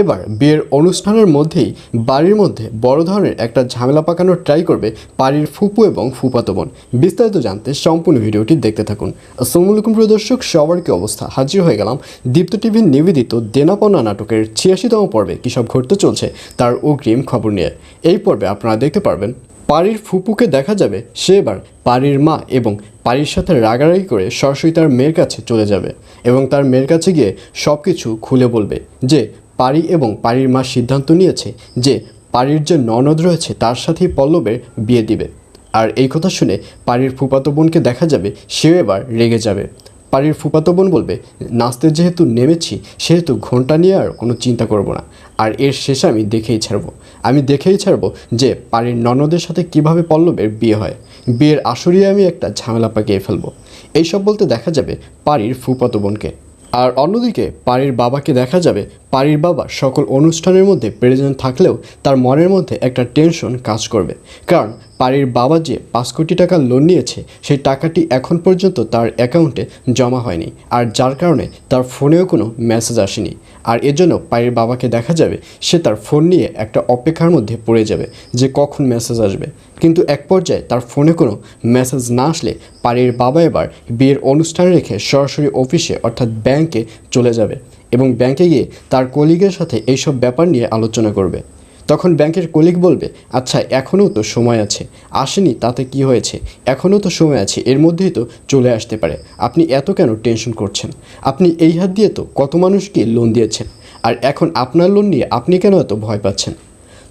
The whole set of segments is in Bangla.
এবার বিয়ের অনুষ্ঠানের মধ্যেই বাড়ির মধ্যে বড় ধরনের একটা ঝামেলা পাকানোর ট্রাই করবে বাড়ির ফুপু এবং ফুপাতো বোন। বিস্তারিত জানতে সম্পূর্ণ ভিডিওটি দেখতে থাকুন। আসসালামু আলাইকুম প্রিয় দর্শক, সবার কি অবস্থা? হাজির হয়ে গেলাম দীপ্ত টিভির নিবেদিত দেনাপনা নাটকের ছিয়াশিতম পর্বে কী সব ঘটতে চলছে তার অগ্রিম খবর নিয়ে। এই পর্বে আপনারা দেখতে পারবেন পাড়ির ফুপুকে দেখা যাবে, সে এবার পাড়ির মা এবং পাড়ির সাথে রাগারাগি করে সরাসরি তার মেয়ের কাছে চলে যাবে এবং তার মেয়ের কাছে গিয়ে সব কিছু খুলে বলবে যে পারি এবং পারির মা সিদ্ধান্ত নিয়েছে যে পারির যে ননদ রয়েছে তার সাথেই পল্লবের বিয়ে দিবে। আর এই কথা শুনে পারির ফুপাতো বোনকে দেখা যাবে, সেও এবার রেগে যাবে। পারির ফুপাতো বোন বলবে, নাচতে যেহেতু নেমেছি, সেহেতু ঘণ্টা নিয়ে আর কোনো চিন্তা করব না। আর এর শেষে আমি দেখেই ছাড়বো। আমি দেখেই ছাড়বো যে পারির ননদের সাথে কীভাবে পল্লবের বিয়ে হয়। বিয়ের আসরিয়ে আমি একটা ঝামেলা পাকিয়ে ফেলব। এইসব বলতে দেখা যাবে পারির ফুপাতো বোনকে। আর অন্যদিকে পারির বাবাকে দেখা যাবে পারির বাবা সকল অনুষ্ঠানের মধ্যে প্রেজেন্ট থাকলেও তার মনের মধ্যে একটা টেনশন কাজ করবে। কারণ পারির বাবা যে পাঁচ কোটি টাকা লোন নিয়েছে, সেই টাকাটি এখন পর্যন্ত তার অ্যাকাউন্টে জমা হয়নি। আর যার কারণে তার ফোনেও কোনো মেসেজ আসেনি। আর এজন্য পারির বাবাকে দেখা যাবে, সে তার ফোন নিয়ে একটা অপেক্ষার মধ্যে পড়ে যাবে যে কখন মেসেজ আসবে। কিন্তু এক পর্যায়ে তার ফোনে কোনো মেসেজ না আসলে পারির বাবা এবার বিয়ের অনুষ্ঠান রেখে সরাসরি অফিসে, অর্থাৎ ব্যাংকে চলে যাবে এবং ব্যাংকে গিয়ে তার কলিগের সাথে এইসব ব্যাপার নিয়ে আলোচনা করবে। তখন ব্যাংকের কলিগ বলবে আচ্ছা এখনও তো সময় আছে। আসেনি, তাতে কি হয়েছে? এখনও তো সময় আছে, এর মধ্যেই তো চলে আসতে পারে। আপনি এত কেন টেনশন করছেন? আপনি এই হাত দিয়ে তো কত মানুষকে লোন দিয়েছেন। আর এখন আপনার লোন নিয়ে আপনি কেন এত ভয় পাচ্ছেন?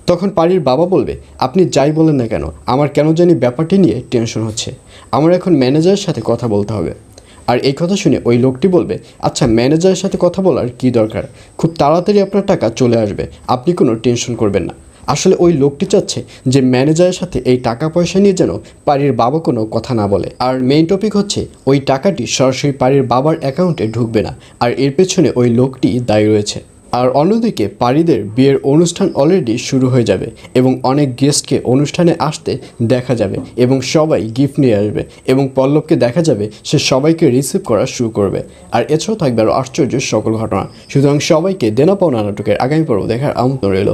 তখন পাড়ির বাবা বলবে, আপনি যাই বলেন না কেন, আমার কেন জানি ব্যাপারটি নিয়ে টেনশন হচ্ছে। আমার এখন ম্যানেজারের সাথে কথা বলতে হবে। আর এই কথা শুনে ওই লোকটি বলবে আচ্ছা ম্যানেজারের সাথে কথা বলার কি দরকার? খুব তাড়াতাড়ি আপনার টাকা চলে আসবে, আপনি কোনো টেনশন করবেন না। আসলে ওই লোকটি চাচ্ছে যে ম্যানেজারের সাথে এই টাকা পয়সা নিয়ে যেন পাড়ির বাবা কোনো কথা না বলে। আর মেইন টপিক হচ্ছে, ওই টাকাটি সরাসরি পাড়ির বাবার অ্যাকাউন্টে ঢুকবে না। আর এর পেছনে ওই লোকটি দায়ী রয়েছে। আর অন্যদিকে পারিদের বিয়ের অনুষ্ঠান অলরেডি শুরু হয়ে যাবে এবং অনেক গেস্টকে অনুষ্ঠানে আসতে দেখা যাবে এবং সবাই গিফট নিয়ে আসবে এবং পল্লবকে দেখা যাবে সে সবাইকে রিসিভ করা শুরু করবে। আর এছাড়াও থাকবে আরও আশ্চর্য সকল ঘটনা। সুতরাং সবাইকে দেনা পাওনা নাটকের আগামী পর্ব দেখার আমন্ত্রণ রইল।